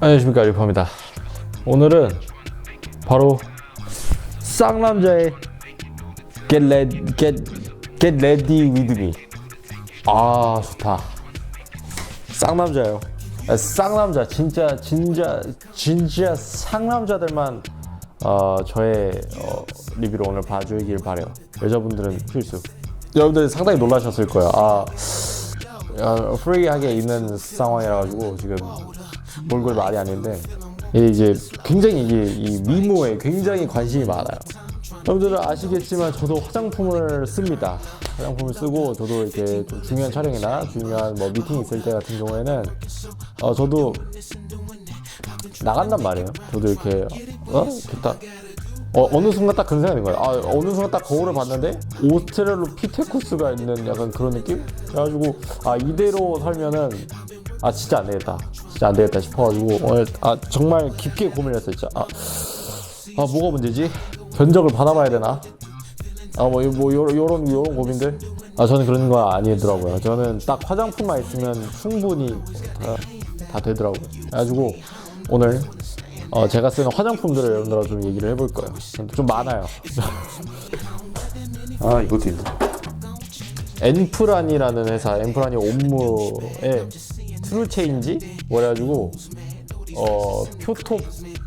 아, 안녕하십니까 리퍼입니다. 오늘은 바로 쌍남자의 Get Ready, Get, Get Ready With Me. 아 좋다. 쌍남자요. 아, 쌍남자 진짜 진짜 진짜 상남자들만 어, 저의 어, 리뷰를 오늘 봐주길 바래요. 여자분들은 필수. 여러분들 상당히 놀라셨을 거예요. 아, 아, 프리하게 있는 상황이라 가지고 지금 몰골 말이 아닌데 이제 굉장히 이게 이 미모에 굉장히 관심이 많아요. 여러분들은 아시겠지만 저도 화장품을 씁니다. 화장품을 쓰고 저도 이렇게 좀 중요한 촬영이나 중요한 뭐 미팅 있을 때 같은 경우에는 어 저도 나간단 말이에요. 저도 이렇게 어딱 어, 어느 순간 딱 그런 생각이 든 거예요. 아, 어느 순간 딱 거울을 봤는데 오스트랄로피테쿠스가 있는 약간 그런 느낌? 그래가지고 아 이대로 살면은 아 진짜 안 되겠다. 진짜 안 되겠다 싶어가지고 오늘 아 정말 깊게 고민했어요. 진짜 아, 아 뭐가 문제지? 견적을 받아봐야 되나? 아뭐 뭐 요런 요런 요런 고민들? 아 저는 그런 거 아니더라고요. 저는 딱 화장품만 있으면 충분히 다, 다 되더라고요. 그래가지고 오늘 어, 제가 쓰는 화장품들을 여러분들하고 좀 얘기를 해볼 거예요. 좀 많아요. 아 이것도 있네. 엔프란이라는 회사, 엔프란이 옴무의 트루체인지 뭐래가지고 어 표토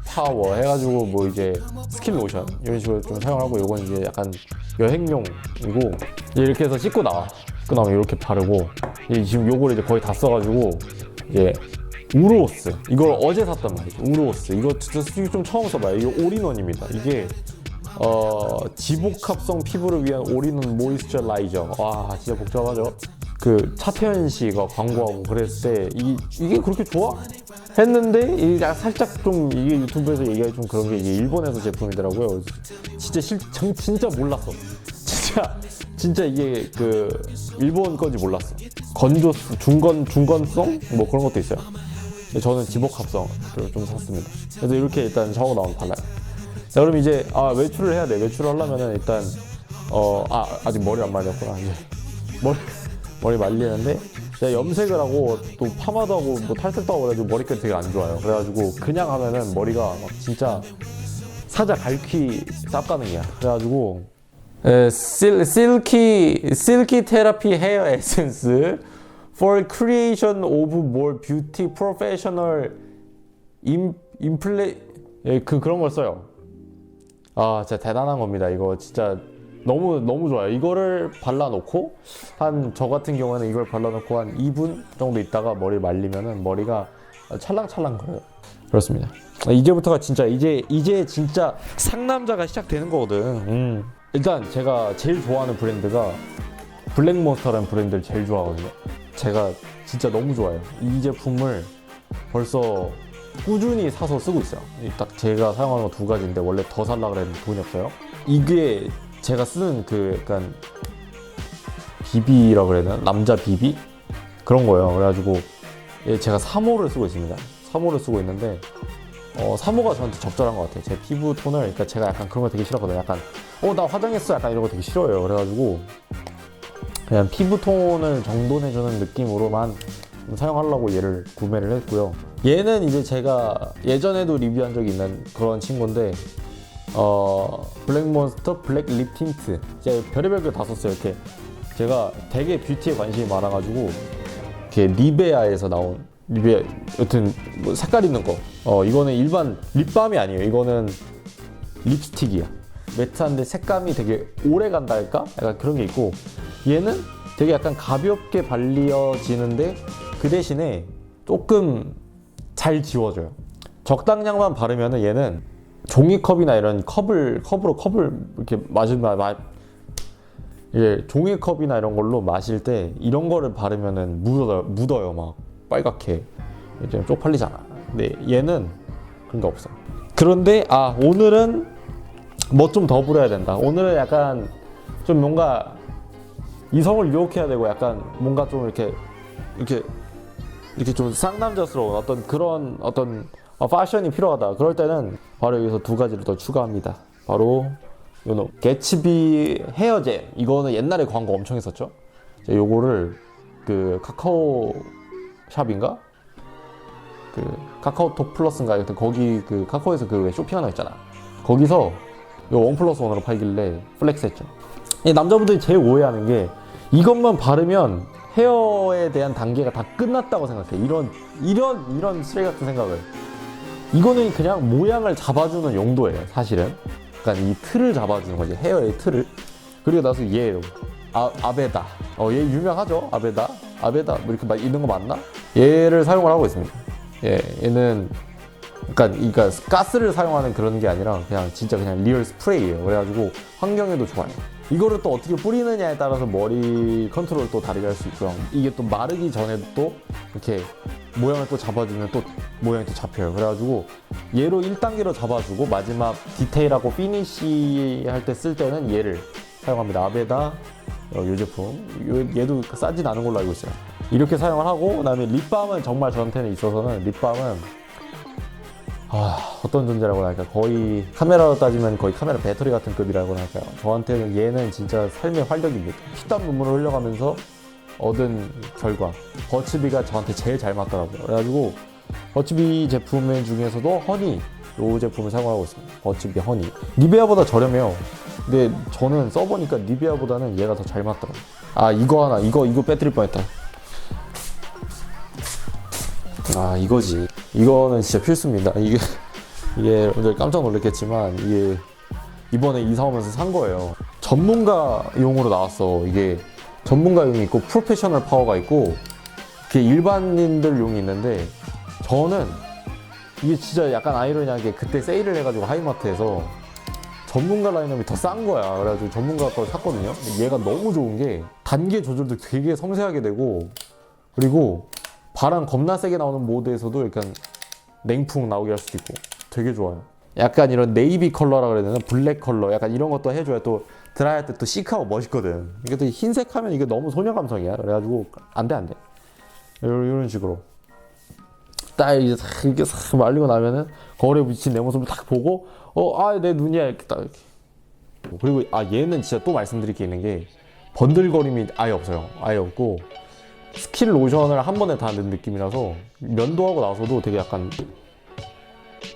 파워 해가지고 뭐 이제 스킨 로션 이런 식으로 좀 사용하고 요건 이제 약간 여행용이고 이제 이렇게 해서 씻고 나와. 씻고 나오면 이렇게 바르고 이제 지금 요거를 이제 거의 다 써가지고 이제 우로스. 이걸 어제 샀단 말이죠. 우로스. 이거 진짜 솔직히 좀 처음 써봐요. 이게 올인원입니다. 이게 어 지복합성 피부를 위한 올인원 모이스처라이저. 와 진짜 복잡하죠? 그 차태현 씨가 광고하고 그랬을 때 이, 이게 그렇게 좋아? 했는데 약간 살짝 좀 이게 유튜브에서 얘기하기 좀 그런 게 이게 일본에서 제품이더라고요. 진짜 실 정- 진짜 몰랐어. 진짜 진짜 이게 그 일본 건지 몰랐어. 건조 중건 중건성? 뭐 그런 것도 있어요 저는 지복합성을 좀 샀습니다. 그래서 이렇게 일단 샤워 나오면 발라요. 자, 그럼 이제 아 외출을 해야 돼. 외출을 하려면은 일단 어 아 아직 머리 안 말렸구나. 이제 머리 머리 말리는데 제가 염색을 하고 또 파마도 하고 뭐 탈색도 하고 그래가지고 머리끝 되게 안 좋아요. 그래가지고 그냥 하면은 머리가 막 진짜 사자 갈퀴 쌉가능이야. 그래가지고 에, 실, 실키 실키 테라피 헤어 에센스 for creation of more beauty professional 임 임플레 예, 그 그런 걸 써요. 아, 진짜 대단한 겁니다. 이거 진짜 너무 너무 좋아요. 이거를 발라놓고 한 저 같은 경우에는 이걸 발라놓고 한 2분 정도 있다가 머리 말리면은 머리가 찰랑찰랑 거려요. 그렇습니다. 아, 이제부터가 진짜 이제 이제 진짜 상남자가 시작되는 거거든. 음. 일단 제가 제일 좋아하는 브랜드가 블랙몬스터라는 브랜드를 제일 좋아하거든요. 제가 진짜 너무 좋아해요. 이 제품을 벌써 꾸준히 사서 쓰고 있어요. 이딱 제가 사용하는 거 두 가지인데 원래 더 살라 그랬는데 돈이 없어요. 이게 제가 쓰는 그 약간 비비라 그래야 되나? 남자 비비? 그런 거예요. 그래가지고 얘 제가 3호를 쓰고 있습니다. 3호를 쓰고 있는데 어, 3호가 저한테 적절한 것 같아요. 제 피부 톤을 그러니까 제가 약간 그런 거 되게 싫어하거든요. 약간 어 나 화장했어 약간 이런 거 되게 싫어해요. 그래가지고 그냥 피부톤을 정돈해주는 느낌으로만 좀 사용하려고 얘를 구매를 했고요. 얘는 이제 제가 예전에도 리뷰한 적이 있는 그런 친구인데 어 블랙몬스터 블랙 립 틴트 제가 별의별 걸 다 썼어요. 이렇게 제가 되게 뷰티에 관심이 많아가지고 이렇게 리베아에서 나온 리베아 여튼 뭐 색깔 있는 거. 어 이거는 일반 립밤이 아니에요. 이거는 립스틱이야. 매트한데 색감이 되게 오래 간다 할까? 약간 그런 게 있고 얘는 되게 약간 가볍게 발리어지는데 그 대신에 조금 잘 지워져요. 적당량만 바르면은 얘는 종이컵이나 이런 컵을 컵으로 컵을 이렇게 마시면 마, 이게 종이컵이나 이런 걸로 마실 때 이런 거를 바르면은 묻어요, 묻어요 막 빨갛게 이제 쪽팔리잖아. 근데 얘는 그런 게 없어. 그런데 아 오늘은 뭐 좀 더 부려야 된다. 오늘은 약간 좀 뭔가 이성을 유혹해야 되고 약간 뭔가 좀 이렇게 이렇게 이렇게 좀 쌍남자스러운 어떤 그런 어떤 어, 패션이 필요하다. 그럴 때는 바로 여기서 두 가지를 더 추가합니다. 바로 요놈 개츠비 헤어젤 이거는 옛날에 광고 엄청 했었죠. 자, 요거를 그 카카오 샵인가 그 카카오톡 플러스인가 하여튼 거기 그 카카오에서 그왜 쇼핑 하나 있잖아. 거기서 이거 원 플러스 원으로 팔길래 플렉스 했죠. 이 남자분들이 제일 오해하는 게 이것만 바르면 헤어에 대한 단계가 다 끝났다고 생각해. 이런 이런 이런 쓰레기 같은 생각을. 이거는 그냥 모양을 잡아주는 용도예요, 사실은. 그러니까 이 틀을 잡아주는 거지, 헤어의 틀을. 그리고 나서 얘, 아, 아베다. 어, 얘 유명하죠, 아베다. 아베다, 뭐 이렇게 막 있는 거 맞나? 얘를 사용을 하고 있습니다. 예, 얘는 그러니까, 그러니까 가스를 사용하는 그런 게 아니라 그냥 진짜 그냥 리얼 스프레이예요. 그래가지고 환경에도 좋아요. 이거를 또 어떻게 뿌리느냐에 따라서 머리 컨트롤 또 다르게 할 수 있고요. 이게 또 마르기 전에도 또 이렇게 모양을 또 잡아주면 또 모양이 또 잡혀요. 그래가지고 얘로 1단계로 잡아주고 마지막 디테일하고 피니시 할 때 쓸 때는 얘를 사용합니다. 아베다 어, 요 제품 요- 얘도 싸진 않은 걸로 알고 있어요. 이렇게 사용을 하고 그다음에 립밤은 정말 저한테는 있어서는 립밤은 아, 어떤 존재라고 할까 거의 카메라로 따지면 거의 카메라 배터리 같은 급이라고 할까요? 저한테는 얘는 진짜 삶의 활력입니다. 피땀 눈물을 흘려가면서 얻은 결과 버츠비가 저한테 제일 잘 맞더라고요. 그래가지고 버츠비 제품 중에서도 허니 요 제품을 사용하고 있습니다. 버츠비 허니. 니베아보다 저렴해요. 근데 저는 써보니까 니베아보다는 얘가 더 잘 맞더라고요. 아 이거 하나 이거 이거 빼뜨릴 뻔했다 아 이거지. 이거는 진짜 필수입니다. 이게 이게 여러분들 깜짝 놀랐겠지만 이게 이번에 이사 오면서 산 거예요. 전문가용으로 나왔어 이게. 전문가용이 있고 프로페셔널 파워가 있고 그게 일반인들 용이 있는데 저는 이게 진짜 약간 아이러니하게 그때 세일을 해가지고 하이마트에서 전문가 라인업이 더 싼 거야. 그래가지고 전문가 걸 샀거든요. 얘가 너무 좋은 게 단계 조절도 되게 섬세하게 되고 그리고 바람 겁나 세게 나오는 모드에서도 약간 냉풍 나오게 할 수도 있고 되게 좋아요. 약간 이런 네이비 컬러라 그래야 되나? 블랙 컬러 약간 이런 것도 해줘야 또 드라이 할 때 또 시크하고 멋있거든. 이게 또 흰색 하면 이게 너무 소녀 감성이야. 그래가지고 안 돼, 안 돼. 이런, 이런 식으로. 딱 이제 싹 이렇게 싹 말리고 나면은 거울에 비친 내 모습을 딱 보고 어, 아, 내 눈이야. 이렇게 딱 이렇게. 그리고 아, 얘는 진짜 또 말씀드릴 게 있는 게 번들거림이 아예 없어요. 아예 없고 스킨 로션을 한 번에 다 넣은 느낌이라서 면도하고 나서도 되게 약간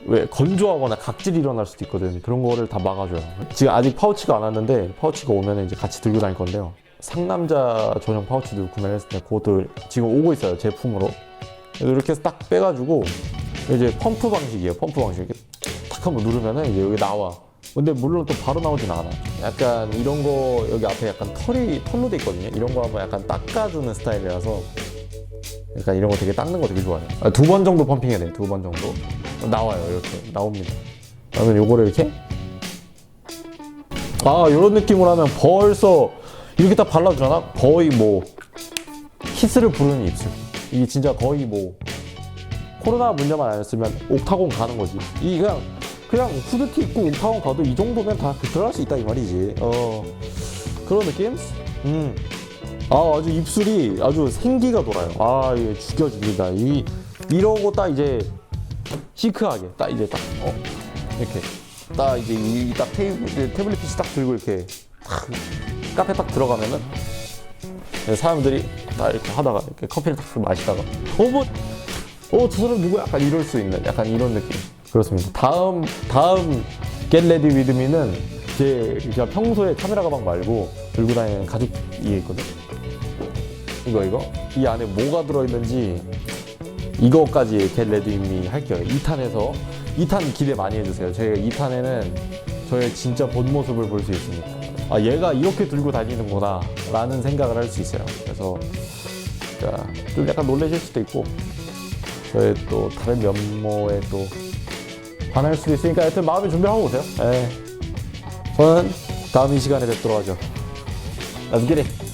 왜 건조하거나 각질이 일어날 수도 있거든. 그런 거를 다 막아줘요. 지금 아직 파우치가 안 왔는데 파우치가 오면 이제 같이 들고 다닐 건데요. 상남자 전용 파우치도 구매를 했을 때 그것도 지금 오고 있어요 제품으로. 이렇게 해서 딱 빼가지고 이제 펌프 방식이에요 펌프 방식. 이렇게 탁 한번 누르면은 이제 여기 나와 근데 물론 또 바로 나오진 않아. 약간 이런 거 여기 앞에 약간 털이 털로 돼 있거든요. 이런 거 한번 약간 닦아주는 스타일이라서 약간 이런 거 되게 닦는 거 되게 좋아해요. 두번 정도 펌핑해야 돼요. 두번 정도. 나와요. 이렇게 나옵니다. 그러면 요거를 이렇게? 아 이런 느낌으로 하면 벌써 이렇게 딱 발라주잖아? 거의 뭐 키스를 부르는 입술. 이게 진짜 거의 뭐 코로나 문제만 아니었으면 옥타곤 가는 거지. 이 그냥 그냥 후드티 입고 옥타곤 가도 이 정도면 다 들어갈 수 있다 이 말이지 어 그런 느낌 음. 아 아주 입술이 아주 생기가 돌아요 아 이게 죽여줍니다 이 이러고 딱 이제 시크하게 딱 이제 딱 어, 이렇게 딱 이제 이 딱 테이블 태블릿 PC 딱 들고 이렇게 탁 카페 딱 들어가면은 사람들이 딱 이렇게 하다가 이렇게 커피를 딱 마시다가 어뭐 어, 저 사람 누구야? 약간 이럴 수 있는 약간 이런 느낌. 그렇습니다. 다음 다음 Ready With Me는 제 제가 평소에 카메라 가방 말고 들고 다니는 가죽 이게 있거든. 이거 이거 이 안에 뭐가 들어있는지 이거까지 Ready With Me 할게요. 2탄에서 2탄 기대 많이 해주세요. 제가 2탄에는 저의 진짜 본 모습을 볼 수 있습니다. 아 얘가 이렇게 들고 다니는구나 라는 생각을 할 수 있어요. 그래서 자, 좀 약간 놀라실 수도 있고 저의 또 다른 면모에 또 반할 수도 있으니까 하여튼 마음의 준비를 하고 오세요. 예. 저는 다음 이 시간에 뵙도록 하죠. Let's get it.